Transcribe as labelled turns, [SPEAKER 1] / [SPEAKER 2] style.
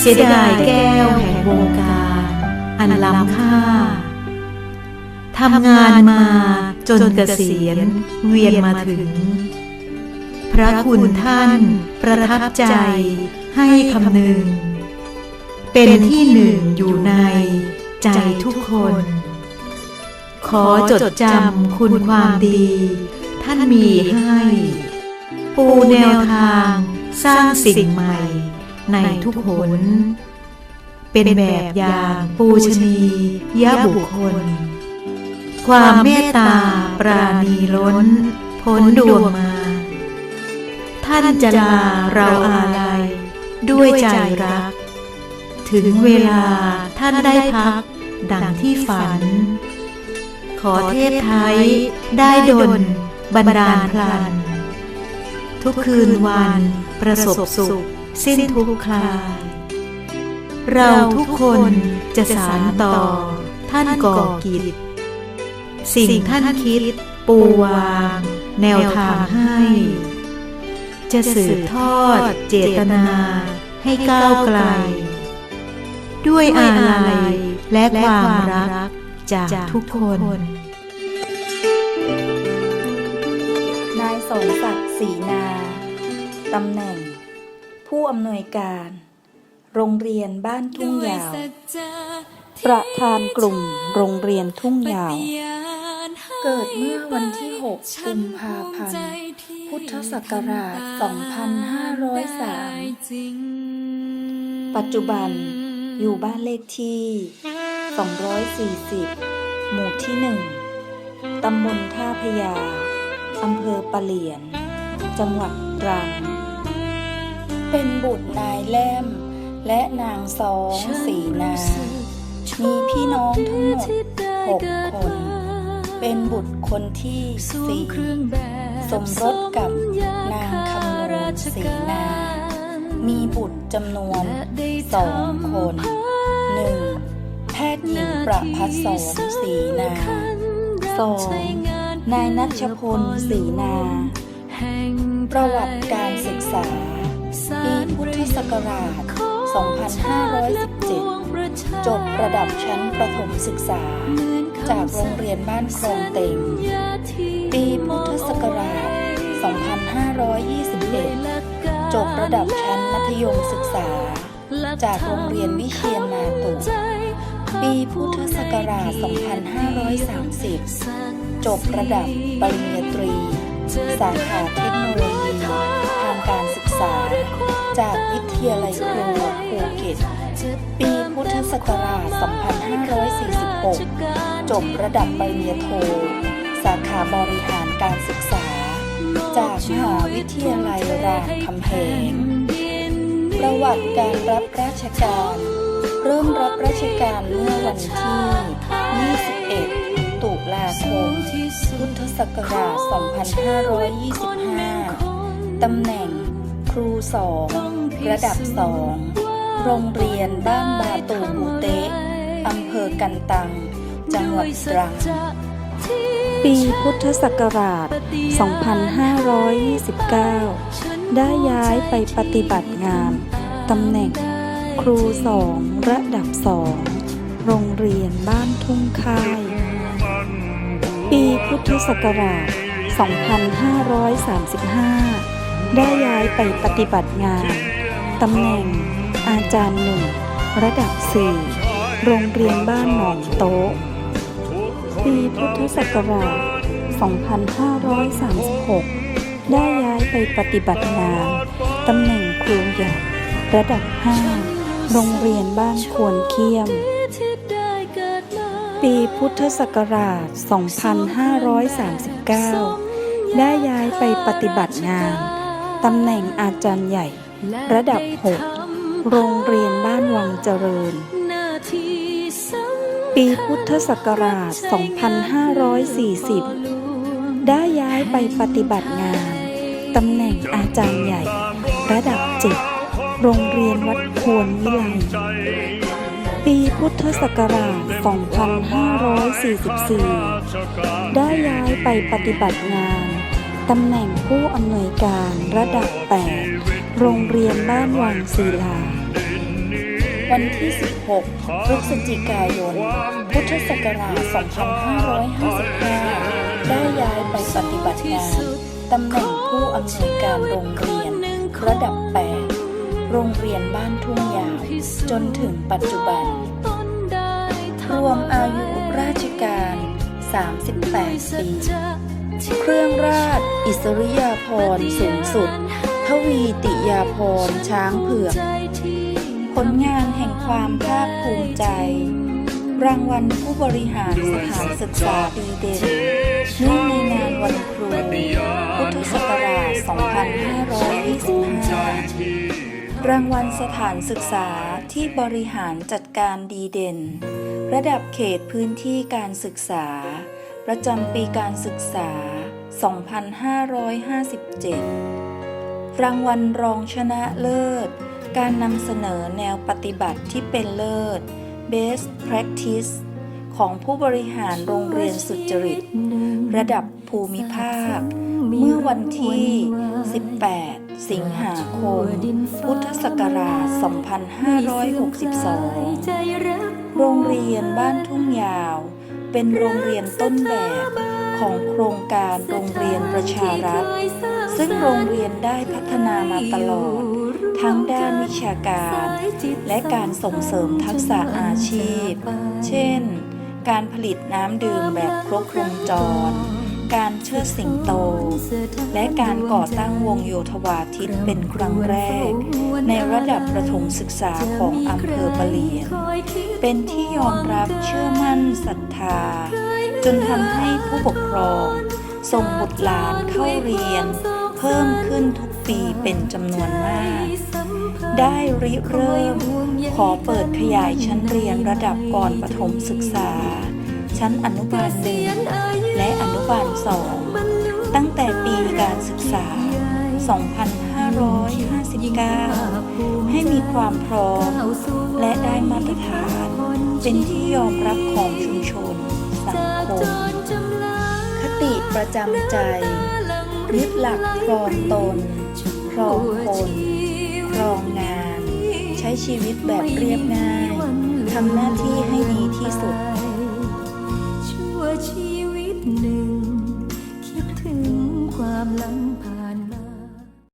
[SPEAKER 1] เสียดายแก้วแห่งวงการ อันล้ำค่าทำงานมาจนเกษียณเวียนมาถึง พระคุณท่านประทับใจให้คำหนึ่ง เป็นที่หนึ่งอยู่ในใจทุกคน ขอจดจำคุณความดี ท่านมีให้ ปูแนวทางสร้างสิ่งใหม่ ในทุกหน เป็นแบบอย่างปูชนียบุคคล ความเมตตาปราณีล้น พ้นดวงมา ท่านจะลาเราอาลัย ด้วยใจรัก ถึงเวลาท่านได้พัก ดังที่ฝัน ขอเทพไทยได้ดลบันดาลพลันทุกคืนวันประสบสุข สิ้นทุกคลาย เราทุกคนจะสานต่อ ท่านก่อกิจ สิ่งท่านคิด ปูวาง แนวทางให้ จะสืบทอดเจตนาให้ก้าวไกล ด้วยอาลัยและความรักจากทุกคน
[SPEAKER 2] นายสมศักดิ์ศรีนา ตำแหน่ง ผู้อำนวยการ โรงเรียนบ้านทุ่งยาว ประธานกลุ่มโรงเรียนทุ่งยาว เกิดเมื่อวันที่ 6 กุมภาพันธ์ พุทธศักราช 2503 ปัจจุบันอยู่บ้านเลขที่ 240 หมู่ที่ 1 ตำบลท่าพยา อำเภอปะเหลียน จังหวัดตรัง เป็นบุตรนายแล่ม และนางสองสีนา มีพี่น้องทั้งหมด6คน เป็นบุตรคนที่สี่สมรสกับนางคำนวณสีนา มีบุตรจำนวนสองคนหนึ่งแพทย์หญิงประพัสสรสีนาสองนายนัชพลสีนา ประวัติการศึกษา ปีพุทธศักราช 2517 จบระดับชั้นประถมศึกษา จากโรงเรียนบ้านคลองเต็ง ปีพุทธศักราช 2521 จบระดับชั้นมัธยมศึกษา จากโรงเรียนวิเชียนมาตุปีพุทธศักราช 2530 จบระดับปริญญาตรี สาขาเทคโนโลยี การศึกษา จากวิทยาลัยครูภูเก็ต ปีพุทธศักราช 2546 จบระดับปริญญาโท สาขาบริหารการศึกษา จากมหาวิทยาลัยรามคำแหงประวัติการรับราชการ เริ่มรับราชการเมื่อวันที่ 21 ตุลาคม พุทธศักราช 2525 ตำแหน่ง รูสองระดับสองโรงเรียนบ้านบาตูบูเตะอำเภอกันตัง จังหวัดตรัง ปีพุทธศักราช 2529 ได้ย้ายไปปฏิบัติงานตำแหน่งครูสองระดับสองโรงเรียนบ้านทุ่งค่าย ปีพุทธศักราช 2535 ได้ย้ายไปปฏิบัติงานตำแหน่ง อาจารย์หนึ่ง ระดับสี่โรงเรียนบ้านหนองโต๊ะปีพุทธศักราช 2536 ได้ย้ายไปปฏิบัติงานตำแหน่งครูใหญ่ระดับ 5 โรงเรียนบ้านควรเคียม ปีพุทธศักราช 2539 ได้ย้ายไปปฏิบัติงาน ตำแหน่งอาจารย์ใหญ่ ระดับ 6 โรงเรียนบ้านวังเจริญ ปีพุทธศักราช 2540 ได้ย้ายไปปฏิบัติงาน ตำแหน่งอาจารย์ใหญ่ ระดับ 7 โรงเรียนวัดควรวิไลปีพุทธศักราช 2544 ได้ย้ายไปปฏิบัติงาน ตำแหน่งผู้อำนวยการระดับ 8 โรงเรียนบ้านวังศิลา วันที่ 16 พฤศจิกายน พุทธศักราช 2555 ได้ย้ายไปปฏิบัติงานตำแหน่งผู้อำนวยการโรงเรียนระดับ 8 โรงเรียนบ้านทุ่งยาว จนถึงปัจจุบัน รวมอายุราชการ 38 ปี เครื่องราช อิสริยาภรณ์สูงสุด ทวีติยาภรณ์ช้างเผือก ผลงานแห่งความภาคภูมิใจ รางวัลผู้บริหารสถานศึกษาดีเด่นเนื่องในงานวันครู พุทธศักราช 2525 รางวัลสถานศึกษาที่บริหารจัดการดีเด่น ระดับเขตพื้นที่การศึกษา ประจำปีการศึกษา 2557 รางวัลรองชนะเลิศ การนำเสนอแนวปฏิบัติที่เป็นเลิศ Best Practice ของผู้บริหารโรงเรียนสุจริต ระดับภูมิภาค เมื่อวันที่ 18 สิงหาคม พุทธศักราช 2562 โรงเรียนบ้านทุ่งยาว เป็นโรงเรียนต้นแบบ ของโครงการโรงเรียนประชารัฐ ซึ่งโรงเรียนได้พัฒนามาตลอด ทั้งด้านวิชาการ และการส่งเสริมทักษะอาชีพ เช่น การผลิตน้ำดื่มแบบครบวงจร การเชิดสิงโต และการก่อตั้งวงโยธวาทิตเป็นครั้งแรก ในระดับประถมศึกษาของอำเภอปะเหลียน เป็นที่ยอมรับเชื่อมั่นศรัทธา จนทำให้ผู้ปกครองส่งบุตรหลานเข้าเรียน เพิ่มขึ้นทุกปีเป็นจำนวนมาก ได้ริเริ่ม ขอเปิดขยายชั้นเรียนระดับก่อนประถมศึกษา ชั้นอนุบาลหนึ่งและอนุบาลสองตั้งแต่ปีการศึกษา 2559 ให้มีความพร้อม และได้มาตรฐาน เป็นที่ยอมรับของชุมชน คม คติประจำใจ ยึดหลักครองตน ครองคน ครองงาน ใช้ชีวิตแบบเรียบง่ายทำหน้าที่ให้ดีที่สุด
[SPEAKER 3] ชั่วชีวิตหนึ่ง คิดถึงความหลัง